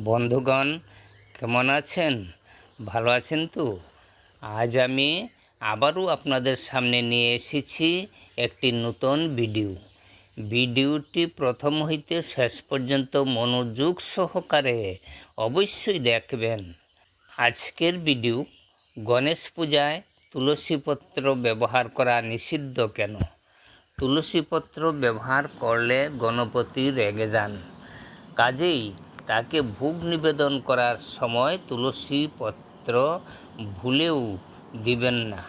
বন্ধুগণ, কেমন আছেন? ভালো আছেন তো? আজ আমি আবারও আপনাদের সামনে নিয়ে এসেছি একটি নতুন ভিডিও। ভিডিওটি প্রথম হইতে শেষ পর্যন্ত মনোযোগ সহকারে অবশ্যই দেখবেন। আজকের ভিডিও, গণেশ পূজায় তুলসীপত্র ব্যবহার করা নিষিদ্ধ কেন? তুলসীপত্র ব্যবহার করলে গণপতি রেগে যান। কাজেই তাকে ভোগ নিবেদন করার সময় তুলসী পত্র ভুলেও দিবেন না।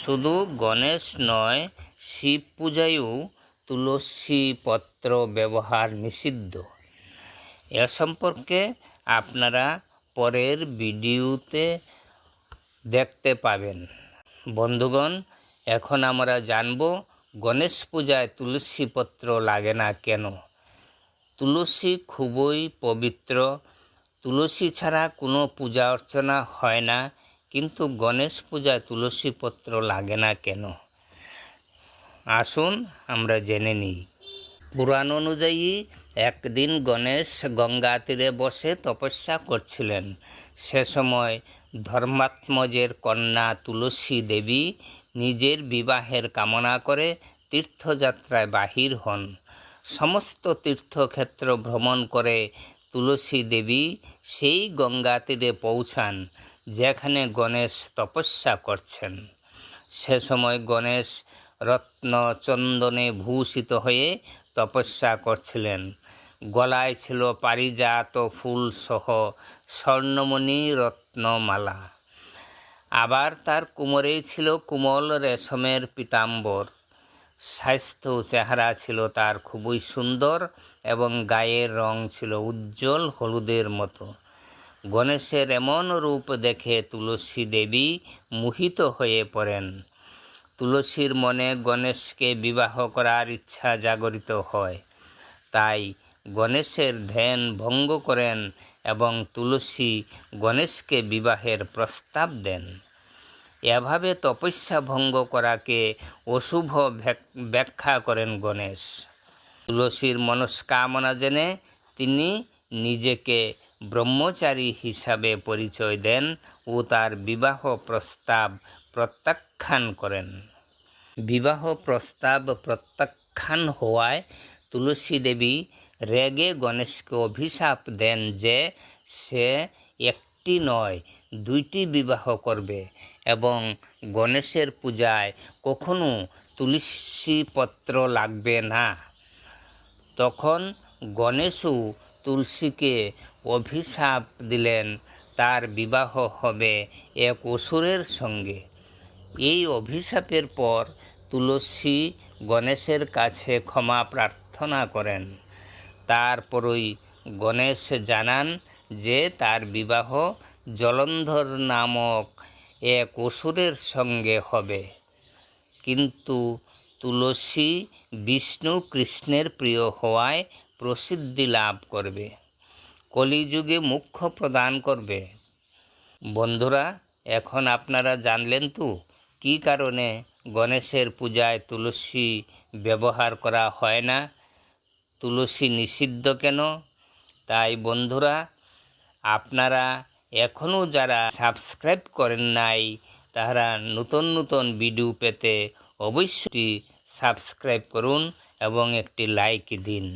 শুধু গণেশ নয়, শিব পূজায়ও তুলসী পত্র ব্যবহার নিষিদ্ধ। এ সম্পর্কে আপনারা পরের ভিডিওতে দেখতে পাবেন। বন্ধুগণ, এখন আমরা জানব গণেশ পূজায় তুলসী পত্র লাগে না কেন? তুলসী খুবই পবিত্র। তুলসী ছাড়া কোনো পূজা অর্চনা হয় না, কিন্তু গণেশ পূজায় তুলসী পত্র লাগে না কেন? আসুন আমরা জেনে নিই। পুরাণ অনুযায়ী একদিন গণেশ গঙ্গা তীরে বসে তপস্যা করছিলেন। সে সময় ধর্মাত্মজের কন্যা তুলসী দেবী নিজের বিবাহের কামনা করে তীর্থযাত্রায় বাহির হন। সমস্ত তীর্থক্ষেত্র ভ্রমণ করে তুলসী দেবী সেই গঙ্গা তীরে পৌঁছান, যেখানে গণেশ তপস্যা করছেন। সে সময় গণেশ রত্ন চন্দনে ভূষিত হয়ে তপস্যা করছিলেন। গলায় ছিল পারিজাত ফুল সহ স্বর্ণমণি রত্নমালা। আবার তার কোমরেই ছিল কোমল রেশমের পীতাম্বর। স্বাস্থ্য চেহারা ছিল তার খুবই সুন্দর এবং গায়ের রং ছিল উজ্জ্বল হলুদের মতো। গণেশের এমন রূপ দেখে তুলসী দেবী মোহিত হয়ে পড়েন। তুলসীর মনে গণেশকে বিবাহ করার ইচ্ছা জাগরিত হয়। তাই গণেশের ধ্যান ভঙ্গ করেন এবং তুলসী গণেশকে বিবাহের প্রস্তাব দেন। এভাবে তপস্যা ভঙ্গ করাকে অশুভ ব্যাখ্যা করেন গণেশ। তুলসীর মনস্কামনা জেনে তিনি নিজেকে ব্রহ্মচারী হিসাবে পরিচয় দেন ও তার বিবাহ প্রস্তাব প্রত্যাখ্যান করেন। বিবাহ প্রস্তাব প্রত্যাখ্যান হওয়ায় তুলসী দেবী রেগে গণেশকে অভিশাপ দেন যে সে একটি নয়, দুইটি বিবাহ করবে। এবং গণেশের পূজায় কখনো তুলসী পত্র লাগবে না। তখন গণেশও তুলসীকে অভিশাপ দিলেন, তার বিবাহ হবে এক অসুরের সঙ্গে। এই অভিশাপের পর তুলসী গণেশের কাছে ক্ষমা প্রার্থনা করেন। তারপরই গণেশ জানান যে তার বিবাহ জলন্ধর নামক এক অসুরের সঙ্গে হবে। কিন্তু তুলসী বিষ্ণু কৃষ্ণের প্রিয় হওয়ায় প্রসিদ্ধি লাভ করবে। কলিযুগে মুখ্য প্রদান করবে। বন্ধুরা, এখন আপনারা জানলেন তো কী কারণে গণেশের পূজায় তুলসী ব্যবহার করা হয় না? তুলসী নিষিদ্ধ কেন? তাই বন্ধুরা, আপনারা এখনও যারা সাবস্ক্রাইব করেন নাই তারা নতুন নতুন ভিডিও পেতে অবশ্যই সাবস্ক্রাইব করুন এবং একটি লাইক দিন।